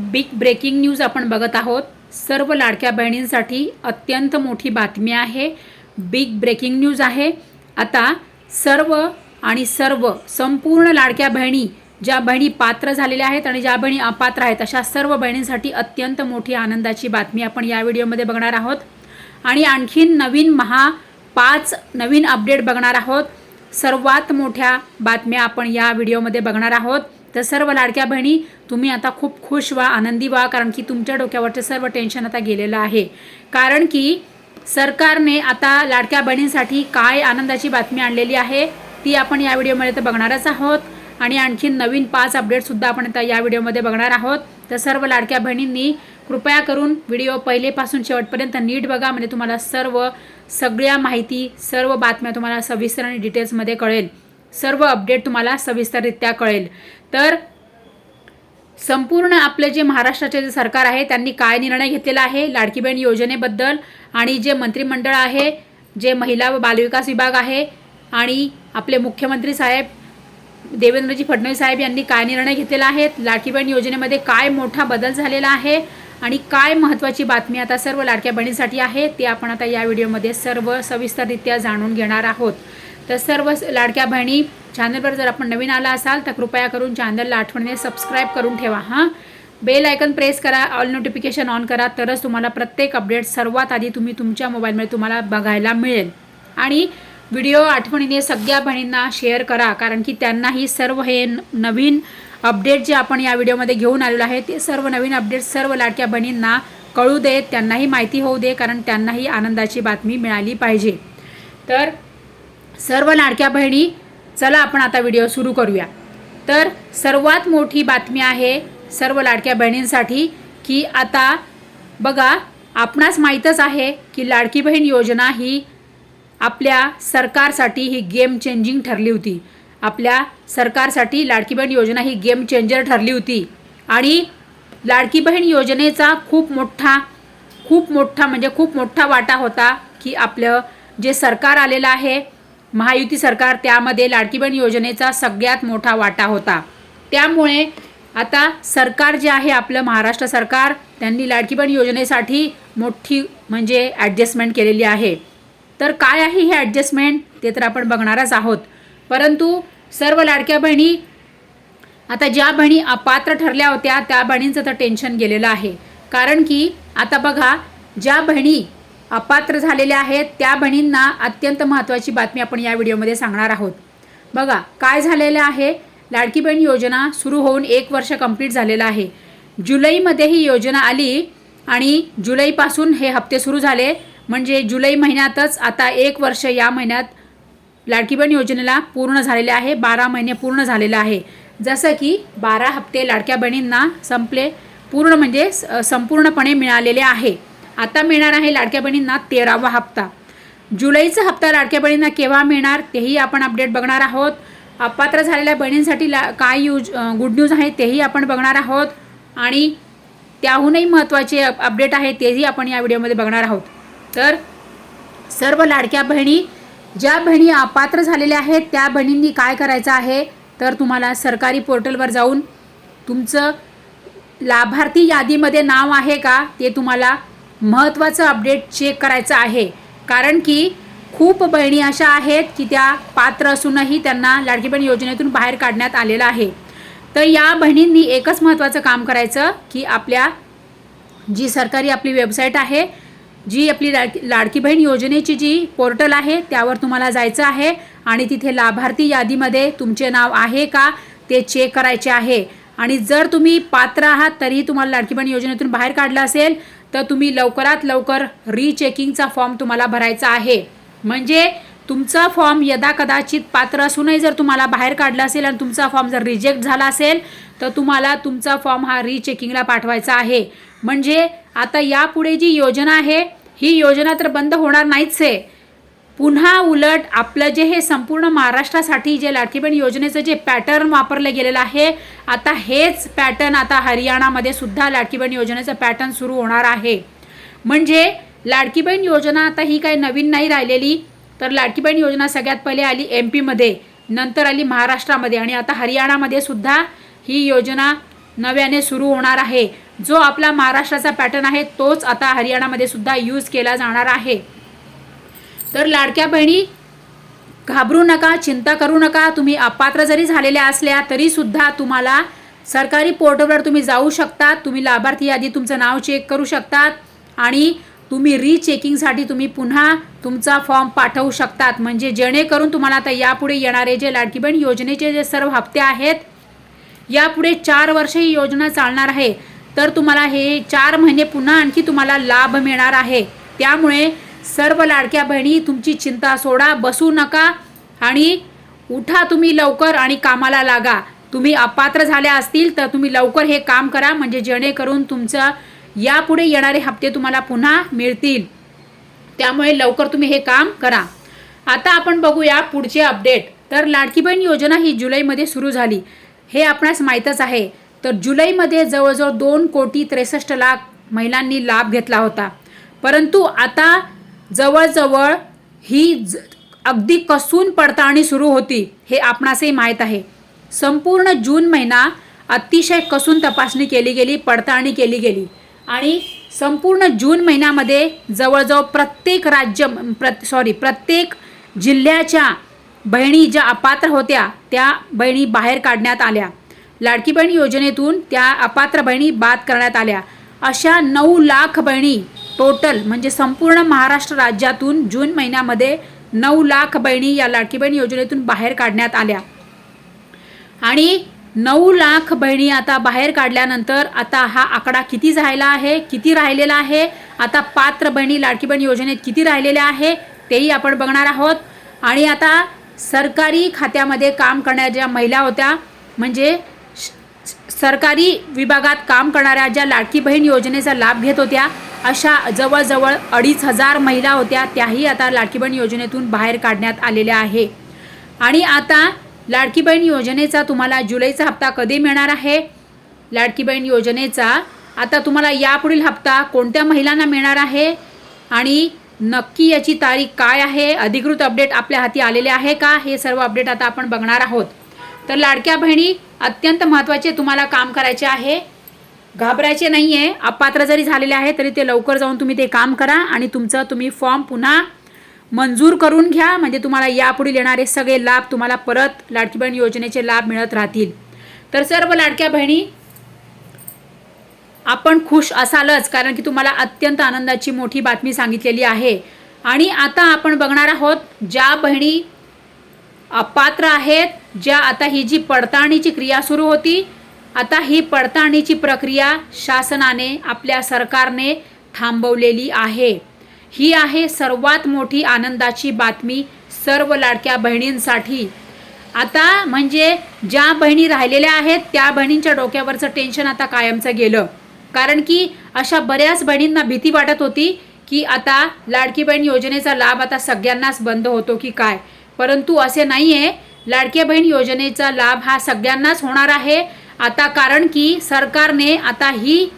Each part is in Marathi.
बिग ब्रेकिंग न्यूज आपण बघत आहोत. सर्व लाडक्या बहिणींसाठी अत्यंत मोठी बातमी आहे. बिग ब्रेकिंग न्यूज आहे. आता सर्व आणि सर्व संपूर्ण लाडक्या बहिणी ज्या बहिणी पात्र झालेल्या आहेत आणि ज्या बहिणी अपात्र आहेत अशा सर्व बहिणींसाठी अत्यंत मोठी आनंदाची बातमी आपण या व्हिडिओमध्ये बघणार आहोत. आणि आणखीन नवीन महा पाच नवीन अपडेट बघणार आहोत. सर्वात मोठ्या बातम्या आपण या व्हिडिओमध्ये बघणार आहोत. तर सर्व लाडक्या बहिणी तुम्ही आता खूप खुश व्हा आनंदी व्हा कारण की तुमच्या डोक्यावरचं सर्व टेन्शन आता गेलेलं आहे. कारण की सरकारने आता लाडक्या बहिणींसाठी काय आनंदाची बातमी आणलेली आहे ती आपण या व्हिडिओमध्ये तर बघणारच आहोत. आणि आणखीन नवीन पाच अपडेटसुद्धा आपण आता या व्हिडिओमध्ये बघणार आहोत. तर सर्व लाडक्या बहिणींनी कृपया करून व्हिडिओ पहिलेपासून शेवटपर्यंत नीट बघा म्हणजे तुम्हाला सर्व सगळ्या माहिती सर्व बातम्या तुम्हाला सविस्तर आणि डिटेल्समध्ये कळेल. सर्व अपडेट तुम्हाला सविस्तररित्या कळेल. तर संपूर्ण आपलं जे महाराष्ट्राचे जे सरकार आहे त्यांनी काय निर्णय घेतलेला आहे? लाडकी बहीण योजनेबद्दल आणि जे मंत्रिमंडळ आहे जे महिला व बालविकास विभाग आहे आणि आपले मुख्यमंत्री साहेब देवेंद्रजी फडणवीस साहेब यांनी काय निर्णय घेतलेला आहे? लाडकी बहीण योजनेमध्ये काय मोठा बदल झालेला आहे? आणि काय महत्त्वाची बातमी आता सर्व लाडक्या बहिणींसाठी आहे ते आपण आता या व्हिडिओमध्ये सर्व सविस्तररित्या जाणून घेणार आहोत. तर सर्व लाडक्या बहिणी चॅनलवर जर आपण नवीन आला असाल तर कृपया करून चॅनलला आठवणीने सबस्क्राईब करून ठेवा हां? बेल आयकन प्रेस करा ऑल नोटिफिकेशन ऑन करा तरच तुम्हाला प्रत्येक अपडेट सर्वात आधी तुम्ही तुमच्या मोबाईलमध्ये तुम्हाला बघायला मिळेल. आणि व्हिडिओ आठवणीने सगळ्या बहिणींना शेअर करा कारण की त्यांनाही सर्व हे नवीन अपडेट जे आपण या व्हिडिओमध्ये घेऊन आलेलो आहे ते सर्व नवीन अपडेट सर्व लाडक्या बहिणींना कळू देत त्यांनाही माहिती होऊ दे कारण त्यांनाही आनंदाची बातमी मिळाली पाहिजे. तर सर्व लाडक्या बहिणी चला आपण आता व्हिडिओ सुरू करूया. तर सर्वात मोठी बातमी आहे सर्व लाडक्या बहिणींसाठी की आता बघा आपणास माहीतच आहे की लाडकी बहीण योजना ही आपल्या सरकारसाठी ही गेम चेंजिंग ठरली होती. आपल्या सरकारसाठी लाडकी बहीण योजना ही गेम चेंजर ठरली होती. आणि लाडकी बहीण योजनेचा खूप मोठा खूप मोठा म्हणजे खूप मोठा वाटा होता की आपलं जे सरकार आलेलं आहे महायुती सरकार त्यामध्ये लाडकी बहीण योजनेचा सगळ्यात मोठा वाटा होता. त्यामुळे आता सरकार जे आहे आपलं महाराष्ट्र सरकार त्यांनी लाडकी बहीण योजनेसाठी मोठी म्हणजे ॲडजस्टमेंट केलेली आहे. तर काय आहे ही ॲडजस्टमेंट ते तर आपण बघणारच आहोत. परंतु सर्व लाडक्या बहिणी आता ज्या बहिणी अपात्र ठरल्या होत्या त्या बहिणींचं तर टेन्शन गेलेलं आहे. कारण की आता बघा ज्या बहिणी अपात्र झालेल्या आहेत. त्या बहिणींना अत्यंत महत्त्वाची बातमी आपण या व्हिडिओमध्ये सांगणार आहोत. बघा काय झालेलं आहे? लाडकी बहीण योजना सुरू होऊन एक वर्ष कंप्लीट झालेलं आहे. जुलैमध्ये ही योजना आली आणि जुलैपासून हे हप्ते सुरू झाले. म्हणजे जुलै महिन्यातच आता एक वर्ष या महिन्यात लाडकी बहीण योजनेला पूर्ण झालेले आहे. बारा महिने पूर्ण झालेलं आहे. जसं की बारा हप्ते लाडक्या बहिणींना संपले. पूर्ण म्हणजे स- संपूर्णपणे मिळालेले आहे. आता मिळणार आहे लाडक्या बहिणींना तेरावा हप्ता. जुलैचा हप्ता लाडक्या बहिणींना केव्हा मिळणार तेही आपण अपडेट बघणार आहोत. अपात्र झालेल्या बहिणींसाठी ला काय यूज गुड न्यूज आहे तेही आपण बघणार आहोत. आणि त्याहूनही महत्त्वाचे अपडेट आहे तेही आपण या व्हिडिओमध्ये बघणार आहोत. तर सर्व लाडक्या बहिणी ज्या बहिणी अपात्र झालेल्या आहेत त्या बहिणींनी काय करायचं आहे तर तुम्हाला सरकारी पोर्टलवर जाऊन तुमचं लाभार्थी यादीमध्ये नाव आहे का ते तुम्हाला महत्त्वाचं अपडेट चेक करायचं आहे. कारण की खूप बहिणी अशा आहेत की त्या पात्र असूनही त्यांना लाडकी बहीण योजनेतून बाहेर काढण्यात आलेलं आहे. तर या बहिणींनी एकच महत्त्वाचं काम करायचं की आपल्या जी सरकारी आपली वेबसाईट आहे जी आपली लाडकी लाडकी बहीण योजनेची जी पोर्टल आहे त्यावर तुम्हाला जायचं आहे आणि तिथे लाभार्थी यादीमध्ये तुमचे नाव आहे का ते चेक करायचे आहे. आणि जर तुम्ही पात्र आहात तरीही तुम्हाला लाडकी बहीण योजनेतून बाहेर काढलं असेल तर तुम्ही लवकरात लवकर रीचेकिंगचा फॉर्म तुम्हाला भरायचा आहे. म्हणजे तुमचा फॉर्म यदा कदाचित पात्र असूनही जर तुम्हाला बाहेर काढला असेल आणि तुमचा फॉर्म जर रिजेक्ट झाला असेल तर तुम्हाला तुमचा फॉर्म हा रिचेकिंगला पाठवायचा आहे. म्हणजे आता यापुढे जी योजना आहे ही योजना तर बंद होणार नाहीच आहे. पुन्हा उलट आपलं जे हे संपूर्ण महाराष्ट्रासाठी जे लाडकी योजनेचं जे पॅटर्न वापरलं गेलेलं आहे आता हेच पॅटर्न आता हरियाणामध्ये सुद्धा लाडकी योजनेचं पॅटर्न सुरू होणार आहे. म्हणजे लाडकी योजना आता ही काही नवीन नाही राहिलेली तर लाडकी योजना सगळ्यात पहिले आली एम पीमध्ये नंतर आली महाराष्ट्रामध्ये आणि आता हरियाणामध्ये सुद्धा ही योजना नव्याने सुरू होणार आहे. जो आपला महाराष्ट्राचा पॅटर्न आहे तोच आता हरियाणामध्ये सुद्धा यूज केला जाणार आहे. तर लाडक्या बहिणी घाबरू नका चिंता करू नका. तुम्ही अपात्र जरी झालेल्या असल्या तरीसुद्धा तुम्हाला सरकारी पोर्टलवर तुम्ही जाऊ शकता तुम्ही लाभार्थी यादी तुमचं नाव चेक करू शकतात. आणि तुम्ही रीचेकिंगसाठी तुम्ही पुन्हा तुमचा फॉर्म पाठवू शकतात. म्हणजे जेणेकरून तुम्हाला आता यापुढे येणारे जे लाडकी बहीण योजनेचे जे सर्व हप्ते आहेत यापुढे चार वर्ष ही योजना चालणार आहे. तर तुम्हाला हे चार महिने पुन्हा आणखी तुम्हाला लाभ मिळणार आहे. त्यामुळे सर्व लाडक्या बहिणी तुमची चिंता सोडा बसू नका आणि उठा तुम्ही लवकर आणि कामाला लागा. तुम्ही अपात्र झाल्या असतील तर तुम्ही लवकर हे काम करा म्हणजे जेणेकरून तुमचं यापुढे येणारे हप्ते तुम्हाला पुन्हा मिळतील. त्यामुळे लवकर तुम्ही हे काम करा. आता आपण बघूया पुढचे अपडेट. तर लाडकी बहीण योजना ही जुलैमध्ये सुरू झाली. हे आपणास माहीतच आहे. तर जुलैमध्ये जवळजवळ दोन कोटी त्रेसष्ट लाख महिलांनी लाभ घेतला होता. परंतु आता जवळजवळ ही ज अगदी कसून पडताळणी सुरू होती हे आपणासही माहीत आहे. संपूर्ण जून महिना अतिशय कसून तपासणी केली गेली पडताळणी केली गेली. आणि संपूर्ण जून महिन्यामध्ये जवळजवळ प्रत्येक राज्य प्र सॉरी प्रत्येक जिल्ह्याच्या बहिणी ज्या अपात्र होत्या त्या बहिणी बाहेर काढण्यात आल्या. लाडकी बहीण योजनेतून त्या अपात्र बहिणी बाद करण्यात आल्या. अशा नऊ लाख बहिणी टोटल म्हणजे संपूर्ण महाराष्ट्र राज्यातून जून महिन्यामध्ये नऊ लाख बहिणी या लाडकी बहीण योजनेतून बाहेर काढण्यात आल्या. आणि नऊ लाख बहिणी आता बाहेर काढल्यानंतर आता हा आकडा किती झाला आहे किती राहिलेला आहे आता पात्र बहिणी लाडकी बहीण योजनेत किती राहिलेल्या आहे तेही आपण बघणार आहोत. आणि आता सरकारी खात्यामध्ये काम करणाऱ्या ज्या महिला होत्या म्हणजे सरकारी विभागात काम करणाऱ्या ज्या लाडकी बहीण योजनेचा लाभ घेत होत्या अशा जवळजवळ अडीच हजार महिला होत्या त्याही आता लाडकी बहीण योजनेतून बाहेर काढण्यात आलेल्या आहे. आणि आता लाडकी बहीण योजनेचा तुम्हाला जुलैचा हप्ता कधी मिळणार आहे? लाडकी बहीण योजनेचा आता तुम्हाला यापुढील हप्ता कोणत्या महिलांना मिळणार आहे? आणि नक्की याची तारीख काय आहे? अधिकृत अपडेट आपल्या हाती आलेले आहे का? हे सर्व अपडेट आता आपण बघणार आहोत. तर लाडक्या बहिणी अत्यंत महत्त्वाचे तुम्हाला काम करायचे आहे. घाबरायचे नाही आहे अपात्र जरी झालेले आहे तरी ते लवकर जाऊन तुम्ही ते काम करा आणि तुमचं तुम्ही फॉर्म पुन्हा मंजूर करून घ्या. म्हणजे तुम्हाला यापुढील येणारे सगळे लाभ तुम्हाला परत लाडकी बहीण योजनेचे लाभ मिळत राहतील. तर सर्व लाडक्या बहिणी आपण खुश असालच कारण की तुम्हाला अत्यंत आनंदाची मोठी बातमी सांगितलेली आहे. आणि आता आपण बघणार आहोत ज्या बहिणी अपात्र आहेत ज्या आता ही जी पडताळणीची क्रिया सुरू होती आता ही पडताळणीची प्रक्रिया शासनाने आपल्या सरकारने थांबवलेली आहे. ही आहे सर्वात मोठी आनंदाची बातमी सर्व लाडक्या बहिणींसाठी. आता म्हणजे ज्या बहिणी राहिलेल्या आहेत त्या बहिणींच्या डोक्यावरचं टेन्शन आता कायमचं गेलं. कारण की अशा बऱ्याच बहिणींना भीती वाटत होती की आता लाडकी बहीण योजनेचा लाभ आता सगळ्यांनाच बंद होतो की काय? परंतु असे नाही आहे लाडक्या बहीण योजनेचा लाभ हा सगळ्यांनाच होणार आहे. आता कारण की सरकारने आता ही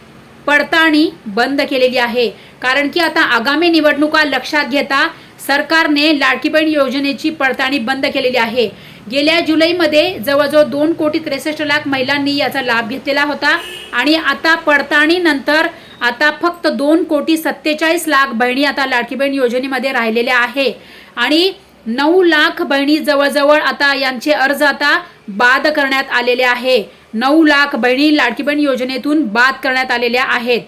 पडताळणी बंद केलेली आहे. कारण की आता आगामी निवडणुका लक्षात घेता सरकारने लाडकी बहीण योजनेची पडताळणी बंद केलेली आहे. गेल्या जुलैमध्ये जवळजवळ दोन कोटी त्रेसष्ट लाख महिलांनी याचा लाभ घेतलेला होता आणि आता पडताळणीनंतर आता फक्त दोन कोटी सत्तेचाळीस लाख बहिणी आता लाडकी बहीण योजनेमध्ये राहिलेल्या आहे. आणि नऊ लाख बहिणी जवळजवळ आता यांचे अर्ज आता बाद करण्यात आलेले आहे. नऊ लाख बहिणी लाडकी बहीण योजनेतून बाद करण्यात आलेल्या आहेत.